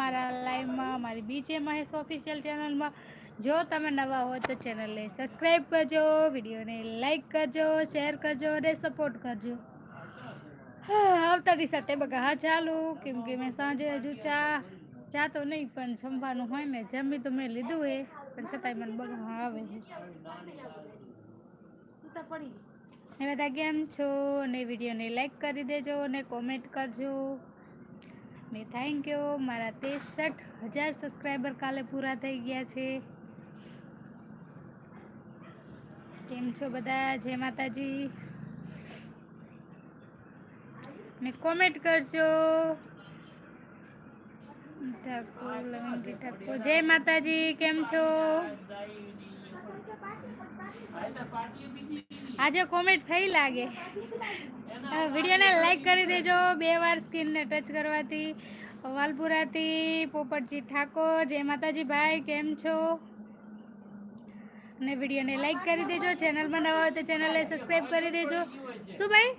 મારા લાઈવમાં મારી બીજે મહેશ ઓફિશિયલ ચેનલમાં જો તમે નવા હો તો ચેનલને સબસ્ક્રાઈબ કરજો વિડીયોને લાઈક કરજો શેર કરજો અને સપોર્ટ કરજો. હા, આવતાની સાથે બગા હા ચાલુ. કેમ કે મેં સાંજે હજુ ચા ચા તો નહીં પણ જમવાનું હોય ને જમી તો મેં લીધું હે પણ છતાંય મને બગા આવે છે. એ બધા કેમ છો? ને વિડીયોને લાઈક કરી દેજો ને કોમેન્ટ કરજો. ને થેન્ક યુ મારા ત્રેસઠ હજાર સબસ્ક્રાઈબર કાલે પૂરા થઈ ગયા છે. કેમ છો બધા? જય માતાજી. ને કોમેન્ટ કરજો. ઠાકોર લવંગી ઠાકોર. જય માતાજી, કેમ છો? આજે કોમેન્ટ થઈ લાગે. વિડીયોને લાઈક કરી દેજો. બે વાર સ્કીનને ટચ કરવાથી. વાલપુરાથી પોપટજી ઠાકોર જય માતાજી ભાઈ કેમ છો? અને વિડીયોને લાઈક કરી દેજો. ચેનલમાં નવા હોય તો ચેનલને સબસ્ક્રાઈબ કરી દેજો. શું ભાઈ?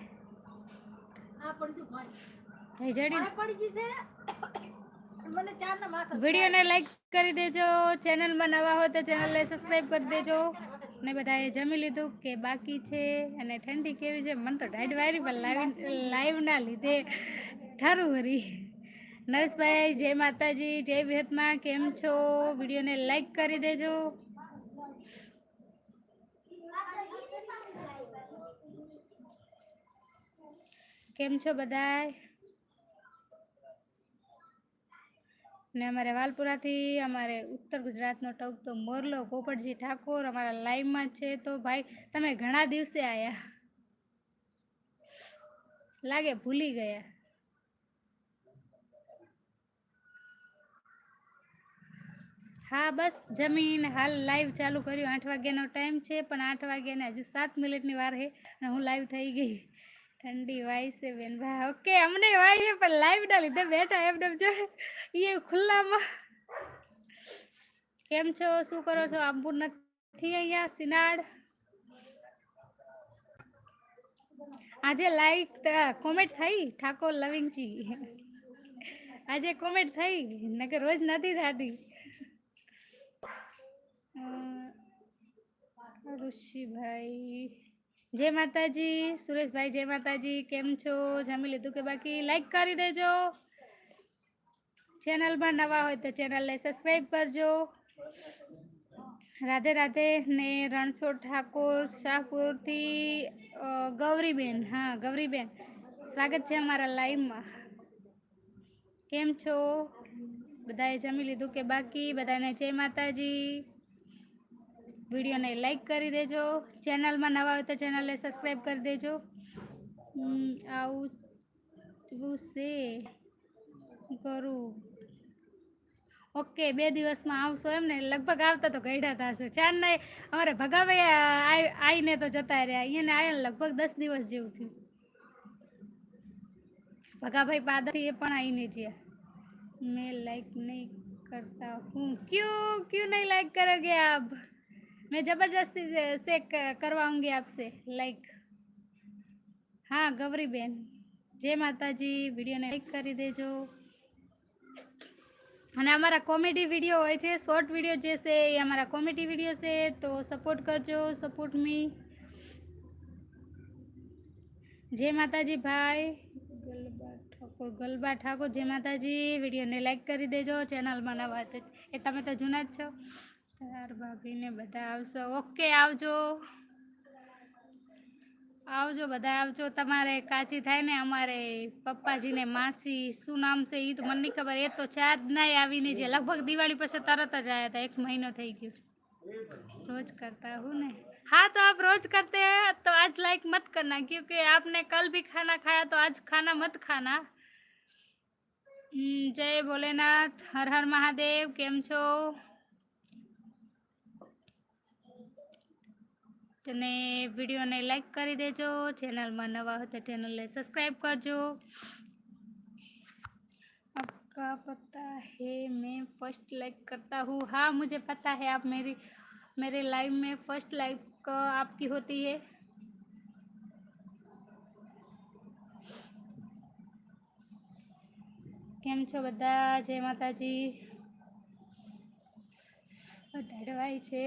થઈ જડી. વિડીયોને લાઈક કરી દેજો, ચેનલમાં નવા હોય તો ચેનલને સબસ્ક્રાઈબ કરી દેજો. ને બધાએ જમી લીધું કે બાકી છે અને ઠંડી કેવી છે? મને તો ઢાઢ વાયરી, પણ લાઈવ લાઈવના લીધે. ઠારું હરી નરેશભાઈ, જય માતાજી, જય વિહતમાં કેમ છો? વિડીયોને લાઈક કરી દેજો. કેમ છો બધાય? ને અમારે વાલપુરાથી અમારે ઉત્તર ગુજરાતનો ટોક તો મોરલો, પોપટજી ઠાકોર અમારા લાઈવમાં છે. તો ભાઈ, તમે ઘણા દિવસે આવ્યા લાગે ભૂલી ગયા. હા, બસ જમીન હાલ લાઈવ ચાલુ કર્યું. આઠ વાગ્યાનો ટાઈમ છે, પણ આઠ વાગ્યાને હજુ સાત મિનિટની વાર છે અને હું લાઈવ થઈ ગઈ. ઠંડી વાય છે બેન ભાઈ ઓકે અમને વાય છે પણ લાઈવ ના લીધે બેઠા એમને જો એ ખુલ્લામાં કેમ છો શું કરો છો આંબુ નથી અહીંયા સિનાડ આજે લાઈક કોમેન્ટ થઈ ઠાકોર લવિંગજી આજે કોમેન્ટ થઈ નકર રોજ નથી થતી અ, ઋષિભાઈ જય માતાજી, સુરેશભાઈ, જય માતાજી, કેમ છો? જમી લીધું કે બાકી? લાઈક કરી દેજો. ચેનલમાં નવા હોય તો ચેનલને સબસ્ક્રાઈબ કરજો. રાધે રાધે ને રણછોડ ઠાકોર શાહપુરથી ગૌરીબેન, હા, ગૌરીબેન. સ્વાગત છે અમારા લાઈવમાં કેમ છો? બધાએ જમી લીધું કે બાકી? બધાને જય માતાજી. વિડીયોને લાઈક કરી દેજો ચેનલમાં નવા હોય તો ચેનલને સબસ્ક્રાઈબ કરી દેજો હમ, આવું એવું છે કરું ઓકે બે દિવસમાં આવશો એમ ને લગભગ આવતા તો ગયડા થશે ચાર ને અમારે ભગાભાઈ આવીને તો જતા રહ્યા અહીંયા આવ્યા લગભગ દસ દિવસ જેવું થયું ભગાભાઈ પાદરથી એ પણ આવીને જ્યાં मैं लाइक नहीं करता हूँ क्यों क्यों नहीं लाइक करोगे आप मैं ज़बरदस्ती से- से क- करवाऊंगी आपसे लाइक हाँ गौरी बेन જય માતાજી વિડીયોને લાઈક કરી દેજો અને અમારા કોમેડી વિડીયો હોય છે શોર્ટ વિડીયો જે છે એ અમારા કોમેડી વિડીયો છે તો સપોર્ટ કરજો સપોર્ટ મી જય માતાજી ભાઈ ગલબા ઠાકોર ગલબા ઠાકોર જય માતાજી વિડીયોને લાઈક કરી દેજો ચેનલમાં નવા હોય તો એ તમે તો જૂના જ છો તાર ભાભીને બધા આવશો ઓકે આવજો આવજો બધા આવજો તમારે કાચી થાય ને અમારે પપ્પાજીને માસી શું નામ છે એ તો મને નહીં ખબર એ તો ચાર નાય આવીને જે લગભગ દિવાળી પછી તરત જ આવ્યા હતા એક મહિનો થઈ ગયો रोज करता हूँ ना हाँ तो आप रोज करते हैं तो आज लाइक मत करना क्योंकि आपने कल भी खाना खाया तो आज खाना मत खाना हम्म, जय भोलेनाथ हर हर महादेव કેમ છો અને વિડીયોને લાઈક કરી દેજો ચેનલમાં નવા હોય તો ચેનલને સબસ્ક્રાઈબ કરજો आपका पता है मैं फर्स्ट लाइक करता हूँ हाँ मुझे पता है आप मेरी मेरे लाइव में फर्स्ट लाइक आपकी होती है કેમ છો બધા જય માતાજી ઢળવાય છે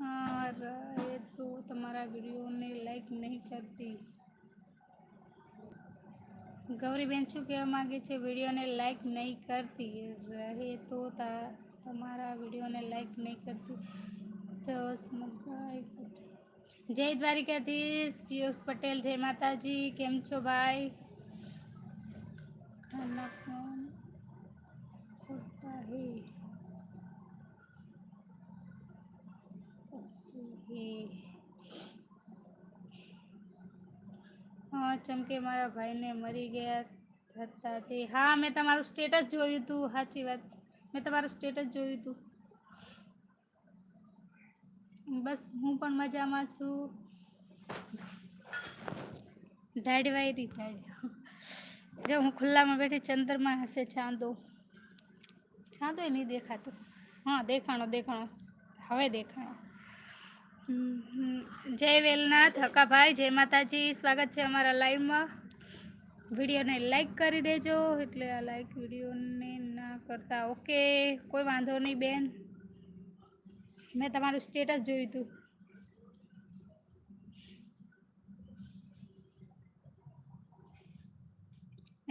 હા, રહે તો તમારા વિડીયોને લાઈક નહીં કરતી. ગૌરીબેન શું કહેવા માંગે છે? વિડીયોને લાઈક નહીં કરતી. રહે તો તમારા વિડીયોને લાઈક નહીં કરતી. તો. જય દ્વારિકાધીશ પિયુષ પટેલ જય માતાજી. કેમ છો ભાઈ? ખાના કોણ ખોટા હે. હા ચમકે મારા ભાઈને મરી ગયા હતા તે. હા, મેં તમારું સ્ટેટસ જોયું હતું સાચી વાત. મેં તમારું સ્ટેટસ જોયું હતું બસ, હું પણ મજામાં છું. ઢાડવાઈ રી ઢાડ જો, હું ખુલ્લામાં બેઠી ચંદ્રમાં હશે, ચાંદો. ચાંદો નહીં દેખાતો. હા, દેખાણો દેખાણો. હવે દેખાણો. જય વેલનાથ, હકાભાઈ, જય માતાજી. સ્વાગત છે અમારા લાઈવમાં. વિડીયોને લાઈક કરી દેજો, એટલે આ લાઈક વિડીયોને ના કરતા. ઓકે, કોઈ વાંધો નહીં બેન. મેં તમારું સ્ટેટસ જોયું હતું.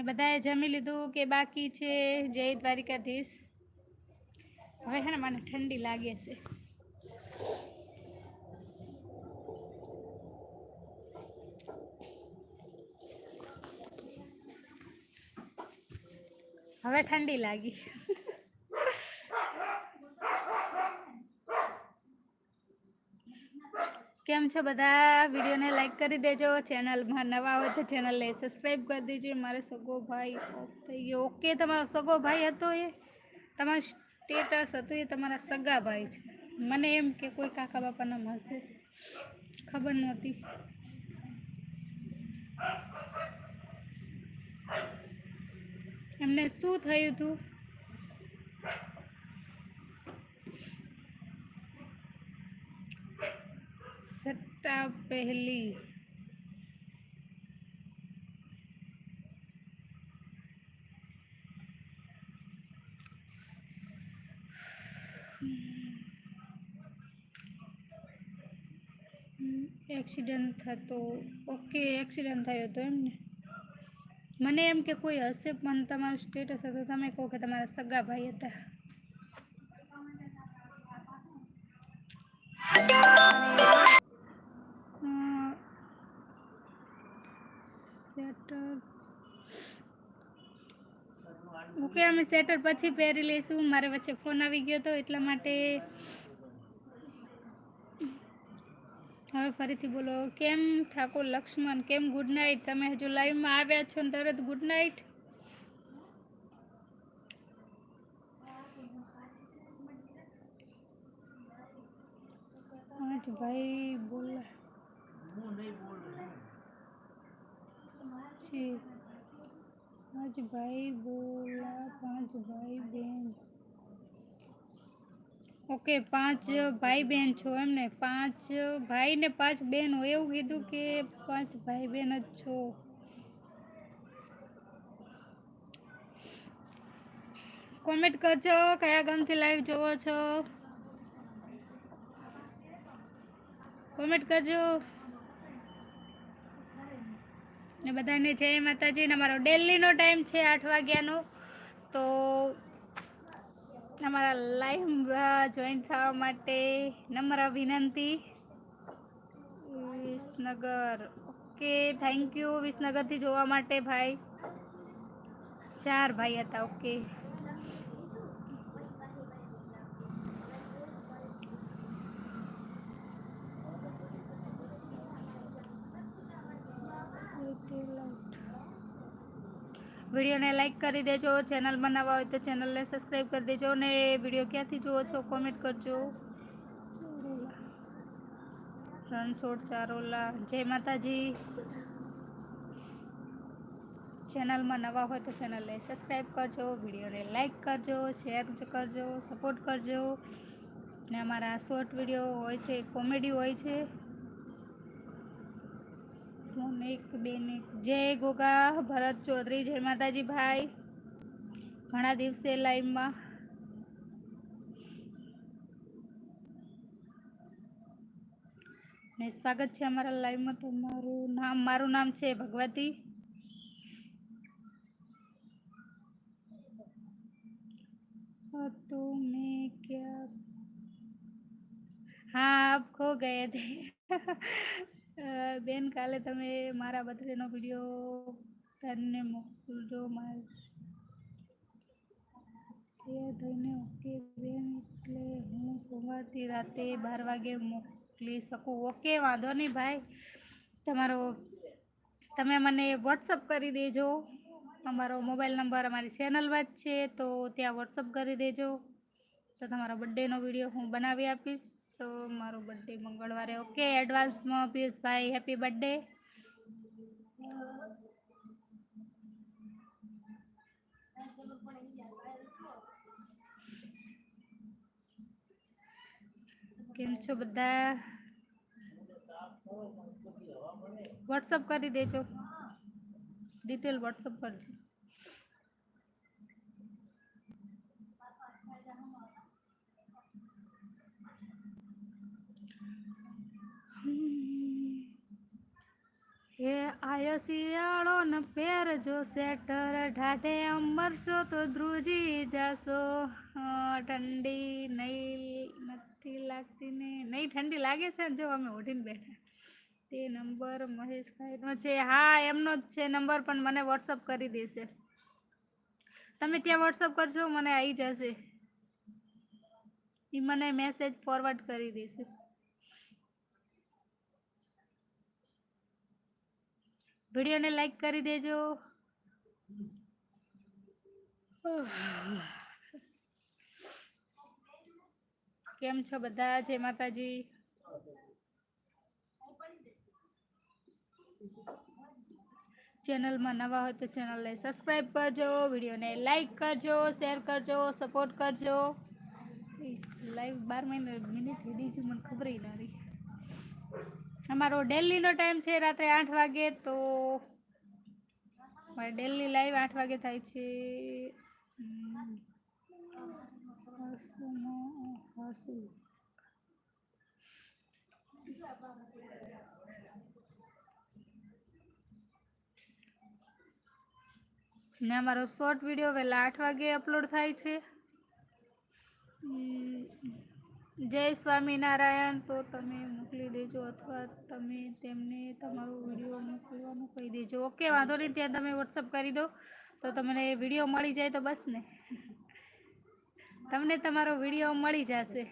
બધાએ જમી લીધું કે બાકી છે? જય દ્વારિકાધીશ. હવે હે ને, મને ઠંડી લાગે છે. હવે ઠંડી લાગી. કેમ છો બધા? વિડીયોને લાઈક કરી દેજો. ચેનલમાં નવા હોય તો ચેનલને સબસ્ક્રાઈબ કરી દેજો. મારે સગો ભાઈ ઓફ થઈ ગયો. ઓકે તમારો સગો ભાઈ હતો એ? તમારું સ્ટેટસ હતું એ તમારા સગા ભાઈ છે. મને એમ કે કોઈ કાકા બાપાના મળશે. ખબર નહોતી. એમને શું થયું હતું સટ્ટા પહેલી એક્સિડન્ટ થતો ઓકે એક્સિડન્ટ થયો હતો એમને મને એમ કે કોઈ હશે પણ તમારું સ્ટેટસ હતું. તમે કહો કે તમારા સગા ભાઈ હતા. ઓકે, અમે સેટર પછી પહેરી લઈશું. મારે વચ્ચે ફોન આવી ગયો હતો એટલા માટે ફરીથી બોલો કેમ ઠાકોર લક્ષ્મણ કેમ ગુડ નાઇટ તમે હજુ લાઈવમાં આવ્યા છો ને તરત ગુડ નાઇટ પાંચ ભાઈ બોલા પાંચ ભાઈ બોલા પાંચ ભાઈ બેન. ઓકે, પાંચ ભાઈ બહેન છો એમ ને પાંચ ભાઈ ને પાંચ બહેન હોય. એવું કીધું કે પાંચ ભાઈ બહેન જ છો. કોમેન્ટ કરજો, કયા ગામથી લાઈવ જોવો છો? કોમેન્ટ કરજો. ને બધાને જય માતાજી. ને અમારો ડેલીનો ટાઈમ છે આઠ વાગ્યાનો. તો અમારા લાઈવ જોઈન થવા માટે નમ્ર વિનંતી. વિસનગર. ઓકે થેન્ક યુ વિસનગરથી જોવા માટે ભાઈ. ચાર ભાઈ હતા ઓકે વિડીયોને લાઈક કરી દેજો. ચેનલમાં નવા હોય તો ચેનલને સબસ્ક્રાઈબ કરી દેજો ને વીડિયો ક્યાંથી જુઓ છો કોમેન્ટ કરજો. રણછોડ ચારોલા. જય માતાજી. ચેનલમાં નવા હોય તો ચેનલને સબસ્ક્રાઈબ કરજો, વિડીયોને લાઈક કરજો, શેર કરજો, સપોર્ટ કરજો. ને અમારા શોર્ટ વીડિયો હોય છે, કોમેડી હોય છે. ફોન એક બેન એક જય ગોગા ભરત ચૌધરી જય માતાજી ભાઈ ઘણા દિવસે લાઈવમાં ને સ્વાગત છે અમારા લાઈવમાં તમારું નામ મારું નામ છે ભગવતી तो मैं क्या હા આપ ખો ગયે થે અ, બેન, કાલે તમે મારા બર્થડેનો વીડિયો તને મોકલજો મારે. થઈને ઓકે બેન, એટલે હું સોમવારથી રાતે બાર વાગે મોકલી શકું. ઓકે, વાંધો નહીં ભાઈ. તમારો, તમે મને વોટ્સઅપ કરી દેજો. અમારો મોબાઈલ નંબર અમારી ચેનલમાં જ છે, તો ત્યાં વોટ્સઅપ કરી દેજો. તો તમારા બર્થડેનો વીડિયો હું બનાવી આપીશ. તો મારો બર્થડે મંગળવારે. ઓકે એડવાન્સમાં પિયુષભાઈ હેપી બર્થડે કેમ છો બધા? વોટ્સઅપ કરી દેજો. ડિટેલ વોટ્સઅપ કરજો હે આયો શિયાળો ને પહેરજો સ્વેટર ઢાઢે અમરશો તો ધ્રુજી જાશો. ઠંડી નહીં, નથી લાગતી ને, નહીં ઠંડી લાગે છે? ને જો અમે ઓઢીને બેઠા. તે નંબર મહેશભાઈનો છે. હા, એમનો જ છે નંબર, પણ મને વોટ્સઅપ કરી દેશે. તમે ત્યાં વોટ્સઅપ કરજો, મને આવી જશે. એ મને મેસેજ ફોરવર્ડ કરી દેશે. વિડીયોને લાઈક કરી દેજો. કેમ છો બધા? જય માતાજી. ચેનલમાં નવા હોય તો ચેનલને સબસ્ક્રાઈબ કરજો, વિડીયોને લાઈક કરજો, શેર કરજો, સપોર્ટ કરજો. લાઈવ બાર મહિને, મિનિટ લીધી ગયું મને ખબર ના રહી. અમારો ડેલીનો ટાઈમ છે રાત્રે આઠ વાગે, તો મારે ડેલી લાઈવ આઠ વાગે થાય છે. ને અમારો શોર્ટ વીડિયો વહેલા આઠ વાગે અપલોડ થાય છે. જય સ્વામિનારાયણ. તો તમે મોકલી દેજો અથવા તમે તેમને તમારો વીડિયો મોકલવાનું કહી દેજો. ઓકે, વાંધો નહીં, ત્યાં તમે વોટ્સઅપ કરી દો. તો તમને વીડિયો મળી જાય તો બસ ને. તમને તમારો વીડિયો મળી જશે.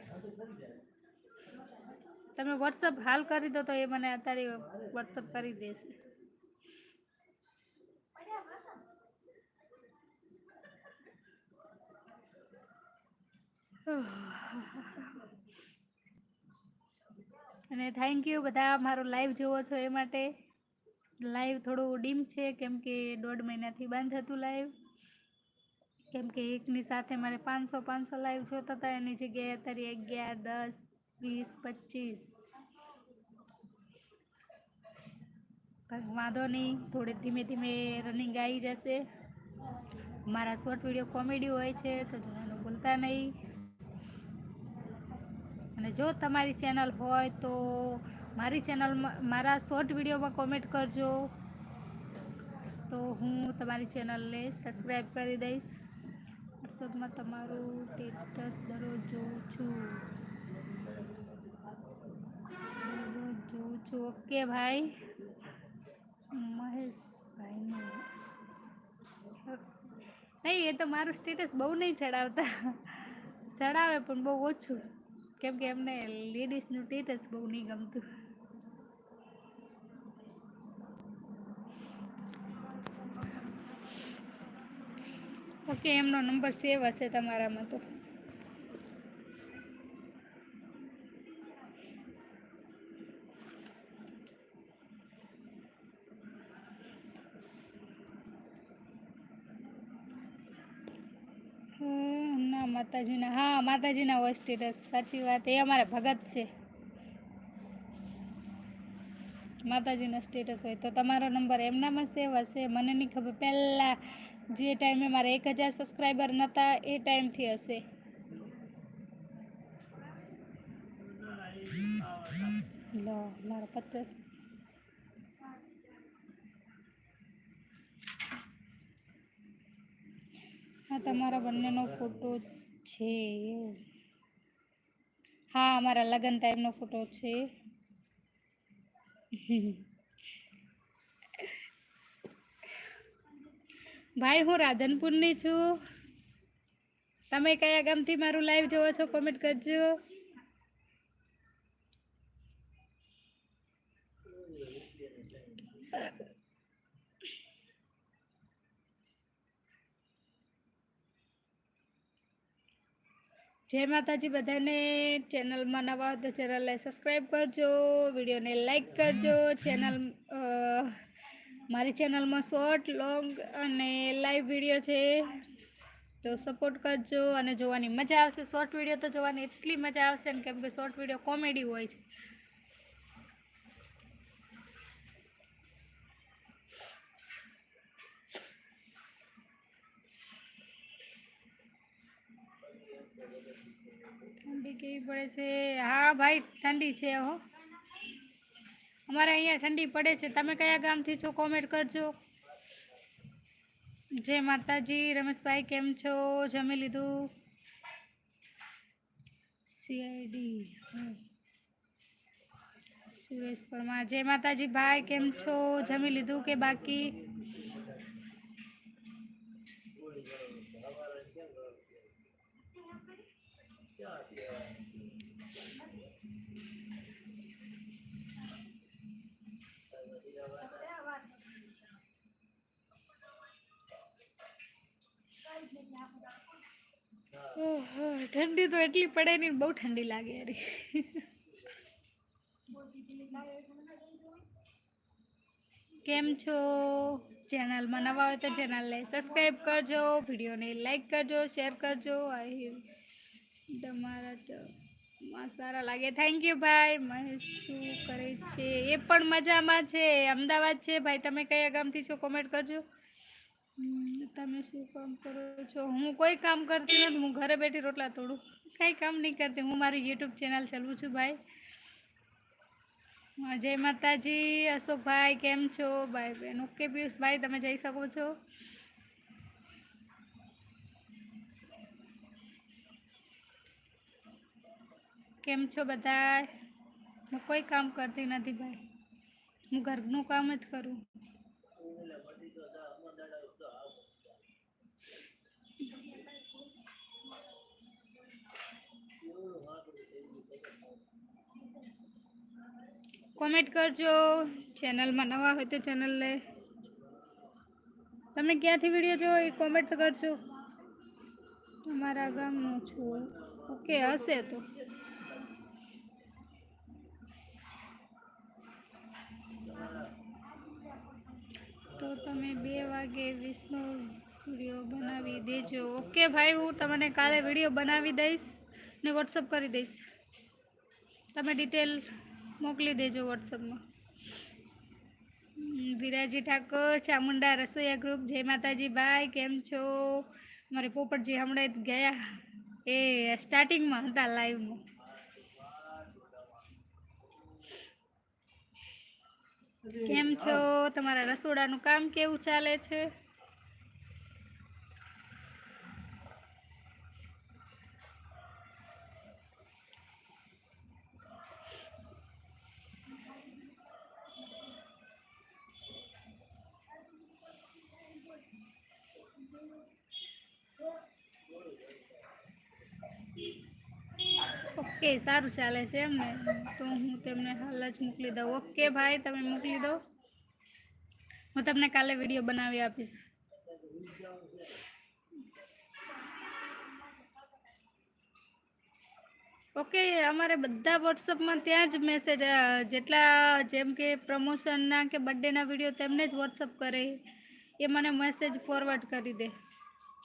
તમે વોટ્સઅપ હાલ કરી દો તો એ મને અત્યારે વોટ્સઅપ કરી દેશે. અને થેન્ક યુ બધા મારો લાઈવ જોવો છો એ માટે. લાઈવ થોડું ડીમ છે, કેમ કે દોઢ મહિનાથી બંધ હતું લાઈવ કેમ કે એકની સાથે મારે પાંચસો પાંચસો લાઈવ જોતા હતા, એની જગ્યાએ અત્યારે અગિયાર, દસ, વીસ, પચીસ. વાંધો નહીં, થોડે ધીમે ધીમે રનિંગ આવી જશે. મારા શોર્ટ વીડિયો કોમેડી હોય છે, તો જોવાનું ભૂલતા નહીં. અને જો તમારી ચેનલ હોય તો મારી ચેનલમાં મારા શોર્ટ વિડીયોમાં કોમેન્ટ કરજો. તો હું તમારી ચેનલને સબસ્ક્રાઈબ કરી દઈશ. વોટ્સઅપમાં તમારું સ્ટેટસ દરરોજ જોઉં છું. દરરોજ જોઉં છું. ઓકે, ભાઈ. મહેશભાઈને. નહીં, એ તો મારું સ્ટેટસ બહુ નહીં ચડાવતા. ચડાવે પણ બહુ ઓછું. કેમ કે એમને લેડીઝનું સ્ટેટસ બહુ નહીં ગમતું. ઓકે, એમનો નંબર સેવ હશે તમારામાં તો હમ, ના માતાજીના, હા, માતાજીના હોય સ્ટેટસ સાચી વાત, એ અમારા ભગત છે. માતાજીનો સ્ટેટસ હોય તો તમારો નંબર એમનામાં સેવ હશે, મને નહીં ખબર, પહેલાં જે ટાઈમે મારે એક હજાર સબસ્ક્રાઈબર નહોતા એ ટાઈમથી હશે. લો, મારા પચાસ. હા, તમારા બંનેનો ફોટો છે. હા, અમારા લગ્ન ટાઈમનો ફોટો છે. ભાઈ, હું રાધનપુરની છું. તમે કયા ગામથી મારું લાઈવ જોવો છો કોમેન્ટ કરજો. જય માતાજી બધાને. ચેનલમાં નવા હોય તો ચેનલને સબસ્ક્રાઈબ કરજો, વિડીયોને લાઈક કરજો. ચેનલ મારી ચેનલમાં શોર્ટ, લોંગ અને લાઈવ વીડિયો છે. તો સપોર્ટ કરજો અને જોવાની મજા આવશે. શોર્ટ વીડિયો તો જોવાની એટલી મજા આવશે ને કેમ કે શોર્ટ વીડિયો કોમેડી હોય છે. ઠંડી કેવી પડે છે? હા ભાઈ, ઠંડી છે હો. અમારે અહીંયા ઠંડી પડે છે. તમે કયા ગામથી છો કોમેન્ટ કરજો. જય માતાજી, રમેશભાઈ કેમ છો? જમી લીધું? સીઆઈડી સુરેશ પરમાર, જય માતાજી ભાઈ, કેમ છો? જમી લીધું કે બાકી? ઠંડી તો એટલી પડે નહીં બહુ ઠંડી લાગે યાર. કેમ છો? ચેનલમાં નવા હોય તો ચેનલને સબસ્ક્રાઈબ કરજો, વિડીયોને લાઈક કરજો શેર કરજો. આઈ તમારા તો સારા લાગે. થેન્ક યુ ભાઈ. મહેશ શું કરે છે? એ પણ મજામાં છે. અમદાવાદ છે. ભાઈ, તમે કયા ગામથી છો? કોમેન્ટ કરજો. તમે શું કામ કરો છો? હું કોઈ કામ કરતી નથી. હું ઘરે બેઠી રોટલા તોડું. કાંઈ કામ નહીં કરતી. હું મારી યુટ્યુબ ચેનલ ચલાવું છું ભાઈ. જય માતાજી. અશોકભાઈ, કેમ છો? ભાઈ, બેન ઓકે પિયુષભાઈ, તમે જઈ શકો છો? કેમ છો બધા હું કોઈ કામ કરતી નથી ભાઈ. હું ઘરનું કામ જ કરું. કોમેન્ટ કરજો. ચેનલમાં નવા હોય તો ચેનલને તમે ક્યાંથી વીડિયો જો એ કોમેન્ટ કરજો. અમારા ગામનું છું. ઓકે હશે તો. તો તમે બે વાગે વિષ્ણુ વીડિયો બનાવી દેજો. ઓકે ભાઈ, હું તમને કાલે વીડિયો બનાવી દઈશ ને વોટ્સઅપ કરી દઈશ. તમે ડિટેલ મોકલી દેજો વોટ્સઅપમાં વિરાજી ઠાકોર, ચામુંડા રસોઈયા ગ્રુપ જય માતાજી ભાઈ, કેમ છો? મારે પોપટજી હમણાં ગયા. એ સ્ટાર્ટિંગમાં હતા લાઈવમાં કેમ છો? તમારા રસોડાનું કામ કેવું ચાલે છે? ઓકે, સારું ચાલે છે એમ ને. તો હું તેમને હાલ જ મોકલી દઉં. ઓકે, ભાઈ, તમે મોકલી દો. હું તમને કાલે વીડિયો બનાવી આપીશ. ઓકે, અમારે બધા વોટ્સઅપમાં ત્યાં જ મેસેજ જેટલા જેમ કે પ્રમોશનના કે બર્થડેના વીડિયો તેમને જ વોટ્સઅપ કરે. એ મને મેસેજ ફોરવર્ડ કરી દે.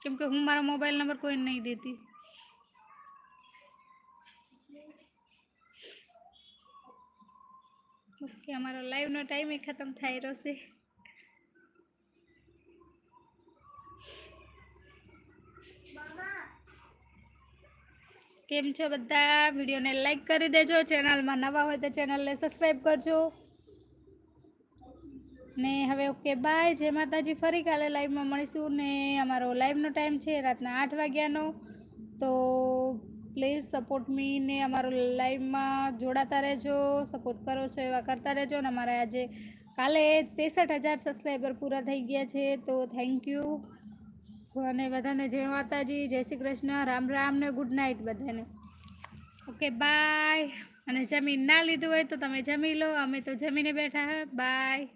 કેમ કે હું મારા મોબાઈલ નંબર કોઈને નહીં દેતી. ઓકે અમારો લાઈવનો ટાઈમ એ ખતમ થઈ રહ્યો છે. કેમ છો બધા? વિડીયોને લાઈક કરી દેજો. ચેનલમાં નવા હોય તો ચેનલને સબસ્ક્રાઈબ કરજો. ને હવે ઓકે બાય જય માતાજી. ફરી કાલે લાઈવમાં મળીશું ને અમારો લાઈવનો ટાઈમ છે રાતના આઠ વાગ્યાનો. તો પ્લીઝ સપોર્ટ મી ને અમારો લાઈવમાં જોડાતા રહેજો, સપોર્ટ કરો છો એવા કરતા રહેજો અને અમારે આજે કાલે ત્રેસઠ હજાર સબસ્ક્રાઈબર પૂરા થઈ ગયા છે, તો થેન્ક યુ અને બધાને જય માતાજી, જય શ્રી કૃષ્ણ, રામ રામ ને ગુડ નાઇટ બધાને. ઓકે બાય અને જમીન ના લીધું હોય તો તમે જમી લો, અમે તો જમીને બેઠા. બાય